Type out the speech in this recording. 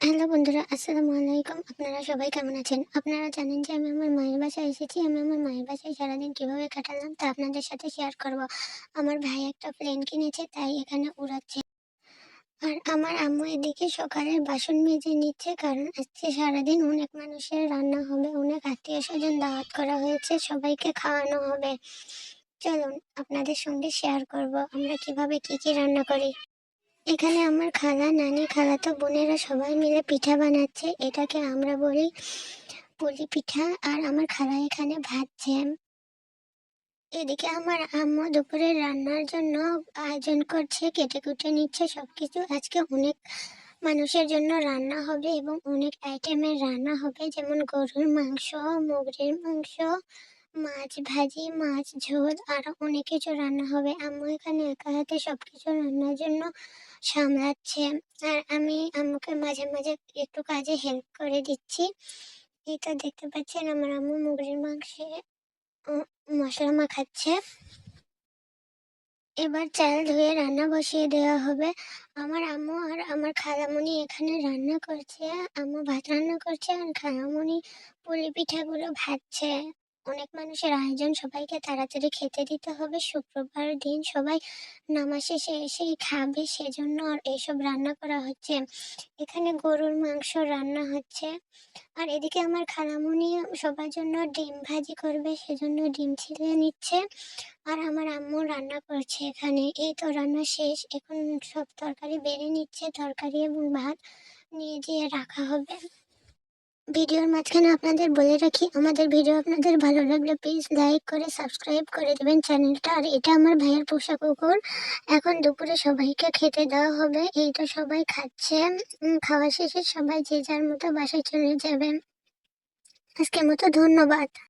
Hello বন্ধুরা, আসসালামু আলাইকুম। আপনারা সবাই কেমন আছেন? আপনারা জানেন যে আমি আমার মায়ের বাসায় এসেছি। আমি আমার মায়ের বাসায় সারাদিন কীভাবে কাটালাম তা আপনাদের সাথে শেয়ার করব। আমার ভাই একটা প্লেন কিনেছে, তাই এখানে উড়াচ্ছে। আর আমার আম্মু এদিকে সকালের বাসন মেজে নিচ্ছে, কারণ আজকে সারাদিন অনেক মানুষের রান্না হবে, অনেক আত্মীয় স্বজন দাওয়াত করা হয়েছে, সবাইকে খাওয়ানো হবে। চলুন, আপনাদের সঙ্গে শেয়ার করব আমরা কীভাবে কি কি রান্না করি। এখানে আমার খালা, নানি, খালাতো বোনেরা সবাই মিলে পিঠা বানাচ্ছে। এটাকে আমরা বলি পুলি পিঠা। আর আমার খালা এখানে ভাজছে এদিকে আমার আম্মু দুপুরে রান্নার জন্য আয়োজন করছে কেটে কুটে নিচ্ছে সবকিছু। আজকে অনেক মানুষের জন্য রান্না হবে এবং অনেক আইটেমের রান্না হবে, যেমন গরুর মাংস মুগরির মাংস মাছ ভাজি, মাছ ঝোল, আরও অনেক কিছু রান্না হবে। আম্মু এখানে একা হাতে সবকিছু রান্নার জন্য সামলাচ্ছে। আর আমি আম্মুকে মাঝে মাঝে একটু কাজে হেল্প করে দিচ্ছি। এই তো দেখতে পাচ্ছেন আমার আম্মু মুগরির মাংসে মশলা মাখাচ্ছে। এবার চাল ধুয়ে রান্না বসিয়ে দেওয়া হবে। আমার আম্মু আর আমার খালামণি এখানে রান্না করছে, আম্মু ভাত রান্না করছে আর খালামণি পুলি পিঠাগুলো ভাজছে। অনেক মানুষের আয়োজন সবাইকে তাড়াতাড়ি খেতে দিতে হবে। শুক্রবার দিন সবাই নামাজ শেষে এসেই খাবে, সেজন্য এইসব রান্না করা হচ্ছে। এখানে গরুর মাংস রান্না হচ্ছে। আর এদিকে আমার খালামুনি সবার জন্য ডিম ভাজি করবে, সেজন্য ডিম ছিলে নিচ্ছে। আর আমার আম্মু রান্না করছে এখানে। এই তো রান্না শেষ। এখন সব তরকারি বেড়ে নিচ্ছে। তরকারি এবং ভাত নিয়ে যেয়ে রাখা হবে। ভিডিওর মাঝখানে আপনাদের বলে রাখি, আমাদের ভিডিও আপনাদের ভালো লাগলে প্লিজ লাইক করে সাবস্ক্রাইব করে দেবেন চ্যানেলটা আর এটা আমার ভাইয়ের পোষা কুকুর। এখন দুপুরে সবাইকে খেতে দেওয়া হবে। এই তো সবাই খাচ্ছে। খাওয়া শেষে সবাই যে যার মতো বাসায় চলে যাবেন। আজকের মতো ধন্যবাদ।